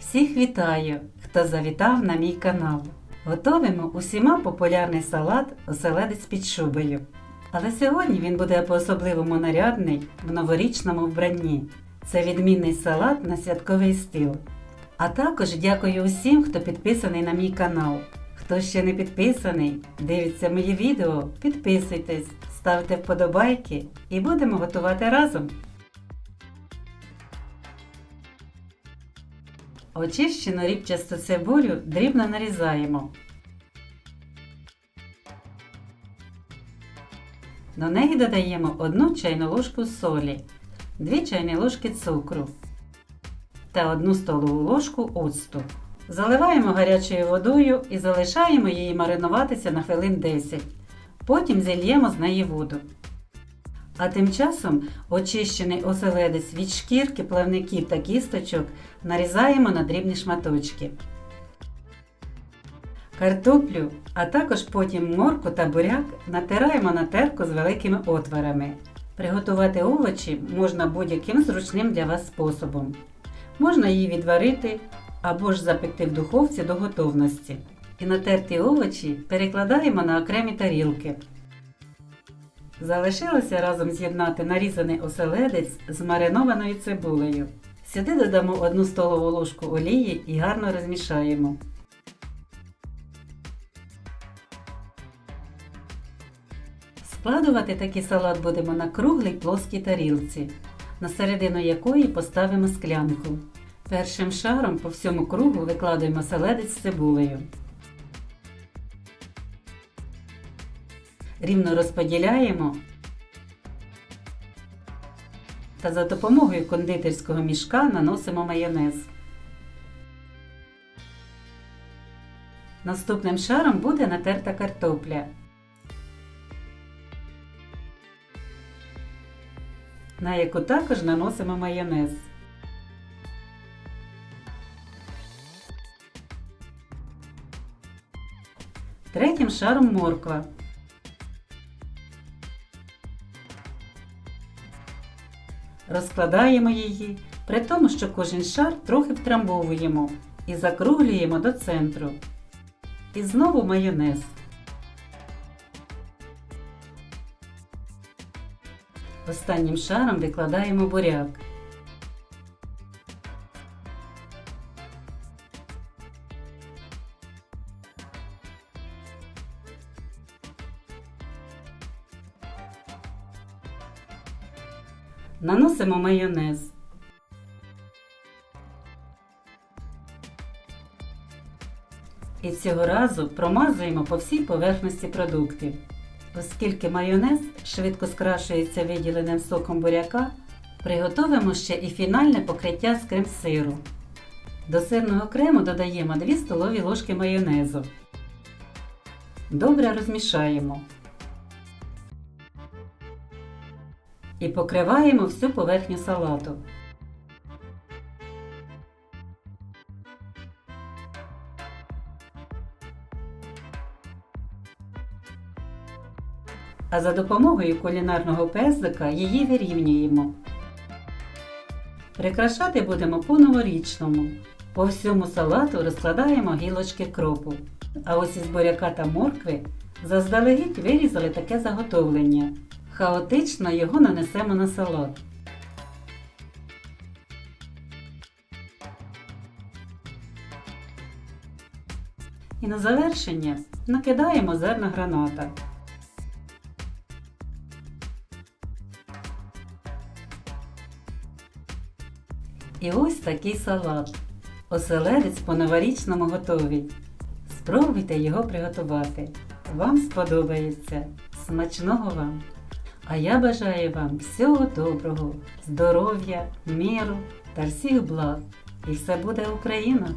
Всіх вітаю, хто завітав на мій канал. Готовимо усіма популярний салат оселедець під шубою. Але сьогодні він буде по-особливому нарядний в новорічному вбранні. Це відмінний салат на святковий стіл. А також дякую усім, хто підписаний на мій канал. Хто ще не підписаний, дивиться мої відео, підписуйтесь, ставте вподобайки і будемо готувати разом. Очищену рібчасту цибулю дрібно нарізаємо. До неї додаємо 1 чайну ложку солі, 2 чайні ложки цукру та 1 столову ложку оцту. Заливаємо гарячою водою і залишаємо її маринуватися на хвилин 10. Потім зільємо з неї воду. А тим часом очищений оселедець від шкірки, плавників та кісточок нарізаємо на дрібні шматочки. Картоплю, а також потім морку та буряк натираємо на терку з великими отворами. Приготувати овочі можна будь-яким зручним для вас способом. Можна її відварити або ж запекти в духовці до готовності. І натерті овочі перекладаємо на окремі тарілки. Залишилося разом з'єднати нарізаний оселедець з маринованою цибулею. Сюди додамо 1 столову ложку олії і гарно розмішаємо. Складувати такий салат будемо на круглій плоскій тарілці, на середину якої поставимо склянку. Першим шаром по всьому кругу викладаємо селедець з цибулею. Рівно розподіляємо та за допомогою кондитерського мішка наносимо майонез. Наступним шаром буде натерта картопля. на яку також наносимо майонез. Третім шаром морква. Розкладаємо її, при тому, що кожен шар трохи втрамбовуємо і закруглюємо до центру. І знову майонез. Останнім шаром викладаємо буряк. Наносимо майонез. І цього разу промазуємо по всій поверхності продуктів. Оскільки майонез швидко скрашується виділеним соком буряка, приготовимо ще і фінальне покриття з крем-сиру. До сирного крему додаємо 2 столові ложки майонезу. Добре розмішаємо. І покриваємо всю поверхню салату. а за допомогою кулінарного пезлика її вирівнюємо. Прикрашати будемо по-новорічному. По всьому салату розкладаємо гілочки кропу. А ось із буряка та моркви заздалегідь вирізали таке заготовлення. Хаотично його нанесемо на салат. І на завершення накидаємо зерна граната. І ось такий салат. Оселедець по-новорічному готовий. Спробуйте його приготувати. Вам сподобається. Смачного вам! А я бажаю вам всього доброго, здоров'я, миру та всіх благ. І все буде Україна!